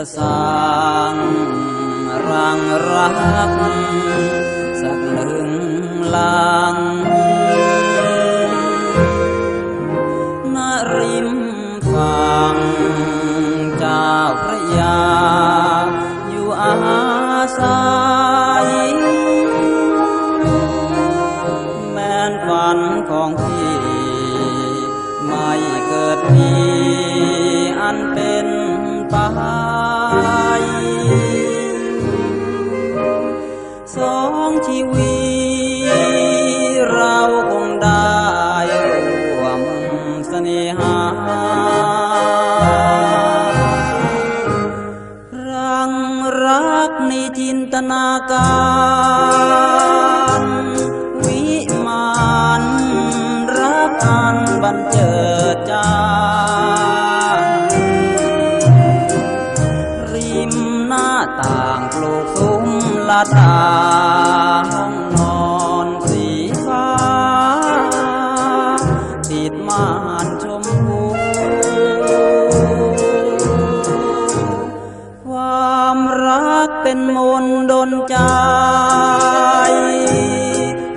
จะสร้างรังรัก สักหนึ่งลังณริมฝั่งเจ้าพระยา อยู่อาศัยแม้นฝันของพี่ไม่เกิดมีอันเป็นไป นาการวิมานรักอันบันเจิดจ้าริมหน้าต่างปลูกซุ้มละตา นมนต์ดนใจ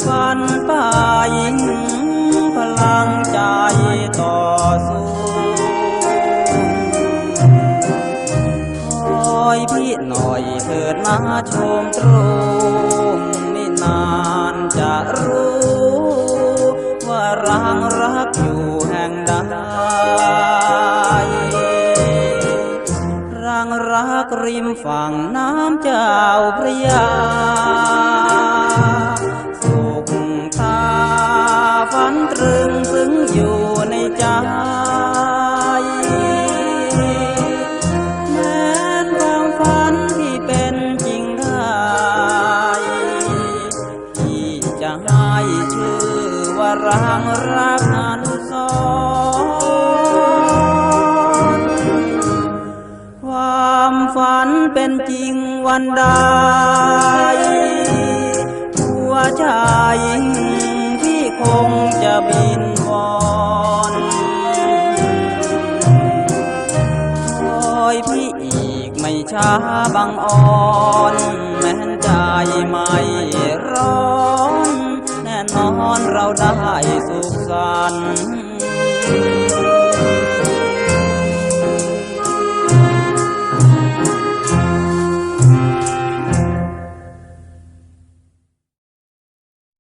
ฝันไปพลังใจต่อสู้คอยพี่หน่อยเถิดมาชมตรงนี่นานจะรู้ ว่ารังรักอยู่แห่งใด ริมฝั่งน้ำเจ้าพระยา สุขตาฝันตรึงซึ้งอยู่ในใจแม้ความฝันที่เป็นจริงได้ที่จะให้ชื่อว่ารังรัก เป็นจริงวันใดหัวใจที่คงจะบินวอนคอยพี่อีกไม่ช้าบังอ่อนแม้นใจไม่ร้อน แน่นอนเราได้สุขสันต์